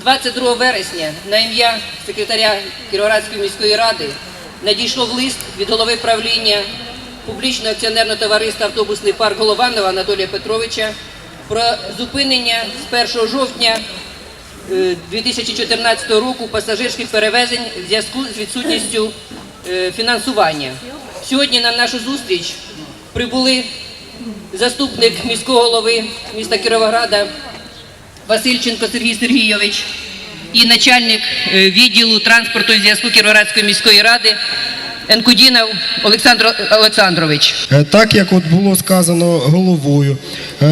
22 вересня на ім'я секретаря Кіровоградської міської ради надійшов лист від голови правління публічного акціонерного товариства автобусний парк Голованова Анатолія Петровича про зупинення з 1 жовтня е, 2014 року пасажирських перевезень в зв'язку з відсутністю е, фінансування. Сьогодні на нашу зустріч прибули заступник міського голови міста Кіровограда Васильченко Сергій Сергійович і начальник е, відділу транспорту і зв'язку Кіровоградської міської ради Енкудінов Олександр Олександрович. Е, Так як от було сказано головою, е,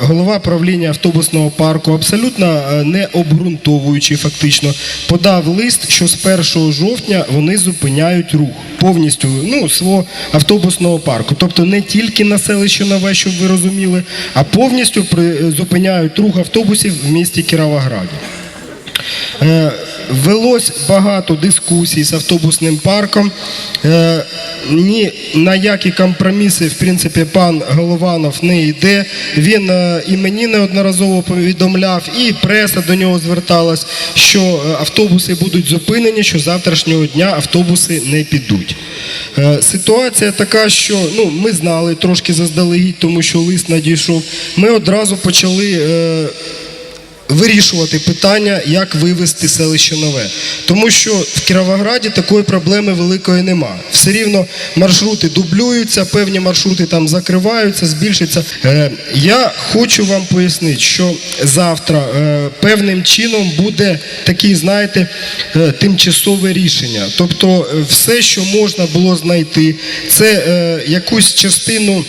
голова правління автобусного парку, абсолютно е, не обґрунтовуючи фактично, подав лист, що з 1 жовтня вони зупиняють рух повністю ну, свого автобусного парку. Тобто не тільки на селище Нове, щоб ви розуміли, а повністю при- зупиняють рух автобусів в місті Кіровограді. Е, Велось багато дискусій з автобусним парком. Е, Ні на які компроміси, в принципі, пан Голованов не йде. Він е, і мені неодноразово повідомляв, і преса до нього зверталась, що автобуси будуть зупинені, що завтрашнього дня автобуси не підуть. Ситуація така, що ну, ми знали трошки заздалегідь, тому що лист надійшов. Ми одразу почали. Вирішувати питання, як вивести селище нове. Тому що в Кіровограді такої проблеми великої нема. Все рівно маршрути дублюються, певні маршрути там закриваються, збільшуються. Е, я хочу вам пояснити, що завтра е, певним чином буде такий, знаєте, е, тимчасове рішення. Тобто, е, все, що можна було знайти, це е, якусь частину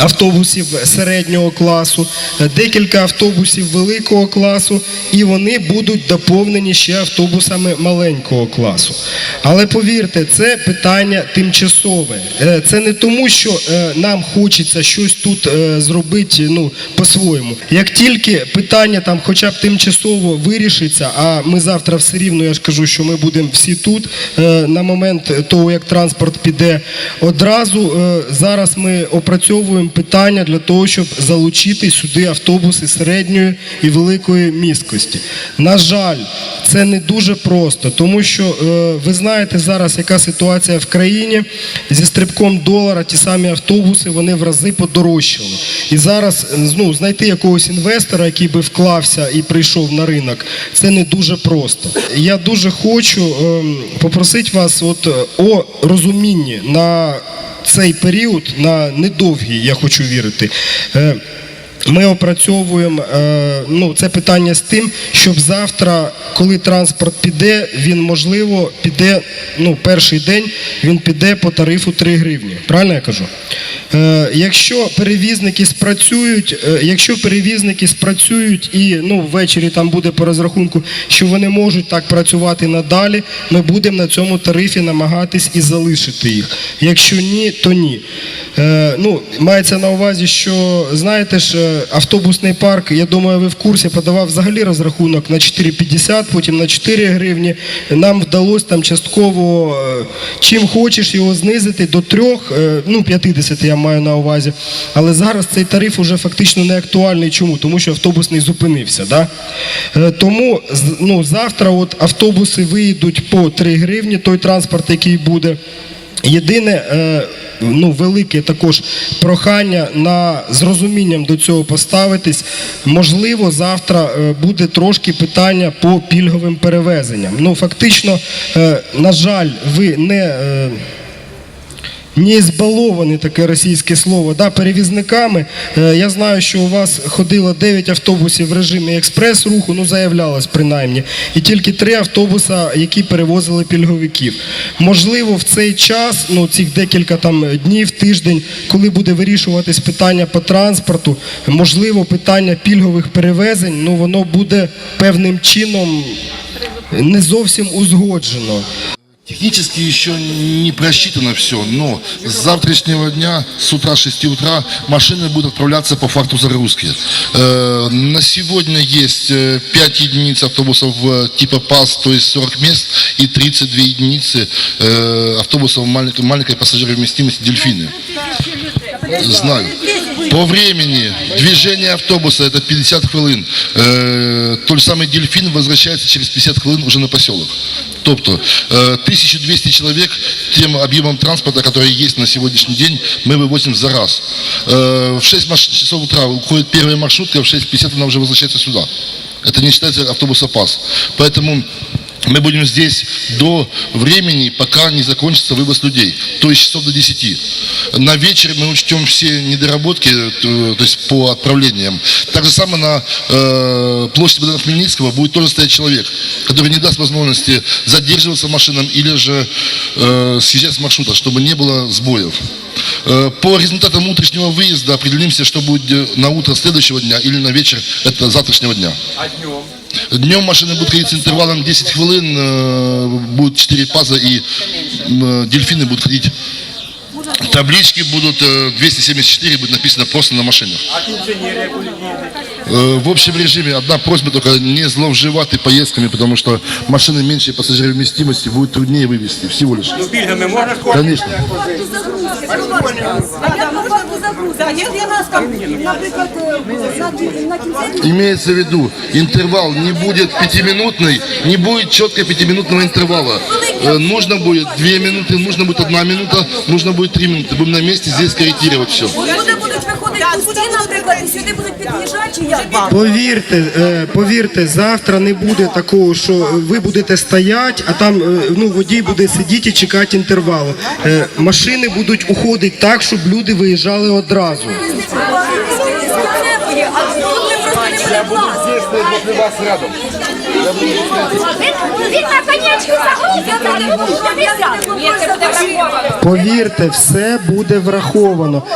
автобусів середнього класу, е, декілька автобусів великого класу, і вони будуть доповнені ще автобусами маленького класу. Але повірте, це питання тимчасове. Е, Це не тому, що е, нам хочеться щось тут зробити ну, по-своєму. Як тільки питання там хоча б тимчасово вирішиться, а ми завтра все рівно, я ж кажу, що ми будемо всі тут на момент того, як транспорт піде, одразу зараз ми опрацьовуємо питання для того, щоб залучити сюди автобуси середньої і великої місткості. На жаль, це не дуже просто, тому що е, ви знаєте зараз, яка ситуація в країні зі стрибком долара, ті самі автобуси, вони в рази подорожчали. І зараз ну, знайти якогось інвестора, який би вклався і прийшов на ринок, це не дуже просто. Я дуже хочу ем, попросити вас от, е, о розумінні на цей період, на недовгий, я хочу вірити. Е, ми опрацьовуємо е, ну, це питання з тим, щоб завтра, коли транспорт піде, він можливо піде, ну, перший день він піде по тарифу 3 гривні. Правильно я кажу? Е, якщо перевізники спрацюють, е, якщо перевізники спрацюють і ну, ввечері там буде по розрахунку, що вони можуть так працювати надалі, ми будемо на цьому тарифі намагатись і залишити їх. Якщо ні, то ні. Е, ну, мається на увазі, що знаєте ж, автобусний парк, я думаю, ви в курсі подавав взагалі розрахунок на 4,50, потім на 4 гривні. Нам вдалося там частково, чим хочеш його знизити до 3, е, ну 50 я маю на увазі. Але зараз цей тариф уже фактично не актуальний. Чому? Тому що автобусний зупинився. Да? Е, Тому ну, завтра от автобуси виїдуть по 3 гривні, той транспорт, який буде. Єдине, е, ну, велике також прохання на з до цього поставитись. Можливо, завтра е, буде трошки питання по пільговим перевезенням. Ну, фактично, на жаль, ви не. Не збаловані таке російське слово, да, перевізниками. Е, я знаю, що у вас ходило 9 автобусів в режимі експрес-руху, ну заявлялось принаймні, і тільки 3 автобуса, які перевозили пільговиків. Можливо, в цей час, ну цих декілька там днів, тиждень, коли буде вирішуватись питання по транспорту, можливо, питання пільгових перевезень, ну воно буде певним чином не зовсім узгоджено. Технически еще не просчитано все, но с завтрашнего дня, с утра 6 утра, машины будут отправляться по факту загрузки. Э, на сегодня есть э, 5 единиц автобусов э, типа ПАС, то есть 40 мест, и 32 единицы э, автобусов маленькой, маленькой пассажировой вместимости «Дельфины». Знаю. По времени движение автобуса это 50 хвилин. Э, Тот же самый дельфин возвращается через 50 хвилин уже на поселок. Тобто э, 1200 человек тем объемом транспорта, который есть на сегодняшний день, мы вывозим за раз. Э, В 6 маш- часов утра уходит первая маршрутка, в 6.50 она уже возвращается сюда. Это не считается автобуса ПАС. Поэтому мы будем здесь до времени, пока не закончится вывоз людей, то есть часов до 10. На вечер мы учтем все недоработки, то, то есть по отправлениям. Так же самое на э, площади Богдана Хмельницкого будет тоже стоять человек, который не даст возможности задерживаться машинам или же э, съезжать с маршрута, чтобы не было сбоев. Э, По результатам утреннего выезда определимся, что будет э, на утро следующего дня или на вечер это завтрашнего дня. А днем? Днем машины будут ходить с интервалом 10 хвилин, э, будет 4 паза и э, дельфины будут ходить. Таблички будут э, 274, будет написано просто на машинах. А інженери будуть їздити? Э, В общем режиме одна просьба только не зловживать поездками, потому что машины меньшей пассажировместимости будет труднее вывести, всего лишь. Ну, пільгами можна сходити? Конечно. Так, якщо нас там, наприклад, на, на кінці Имеется в виду, интервал не будет пятиминутный, не будет четко пятиминутного интервала. Э, Нужно будет две минуты, нужно будет одна минута, нужно будет три минуты. Будем на месте здесь корректировать все. Пусті, наприклад, і сюди будуть під'їжджати, чи як? Повірте, е, повірте, завтра не буде такого, що ви будете стояти, а там е, ну, водій буде сидіти і чекати інтервалу. Е, Машини будуть уходити так, щоб люди виїжджали одразу. А тут ми просто не буде власти. Повірте, все буде враховано.